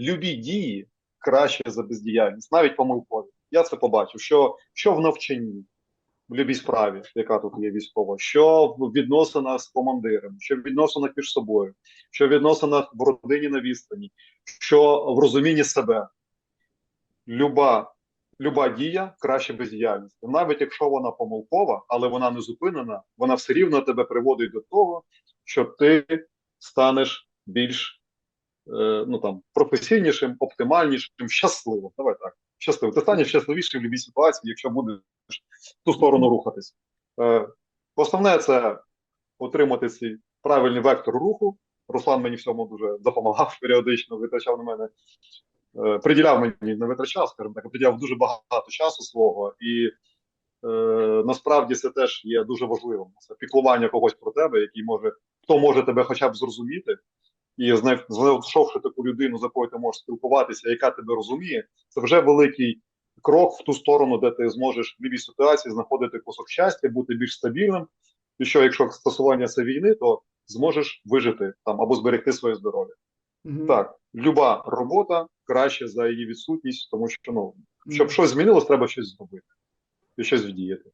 любі дії краще за бездіяльність, навіть помилкові. Я це побачив, що, що в навчанні, в любій справі, яка тут є військова, що в відносинах з командиром, що в відносинах між собою, що в відносинах в родині на відстані, що в розумінні себе. Люба, люба дія краще бездіяльності. Навіть якщо вона помилкова, але вона не зупинена, вона все рівно тебе приводить до того, що ти станеш більш ну там професійнішим, оптимальнішим, щасливим. Давай так. Щасливим. Ти станеш щасливішим в будь-якій ситуації, якщо будеш в ту сторону рухатись. Е, основне це отримати цей правильний вектор руху. Руслан мені в цьому дуже допомагав періодично, витрачав на мене, е, приділяв мені, не витрачав, скажімо так, приділяв дуже багато часу свого, і е, насправді це теж є дуже важливим. Це піклування когось про тебе, який може, хто може тебе хоча б зрозуміти, і знайшовши таку людину, з якою ти можеш спілкуватися, яка тебе розуміє, це вже великий крок в ту сторону, де ти зможеш в будь-якій ситуації знаходити кусок щастя, бути більш стабільним. І що, якщо стосування це війни, то зможеш вижити там або зберегти своє здоров'я. Мгм. Так, люба робота краще за її відсутність, тому що ну, щоб Мгм. щось змінилось, треба щось зробити і щось вдіяти.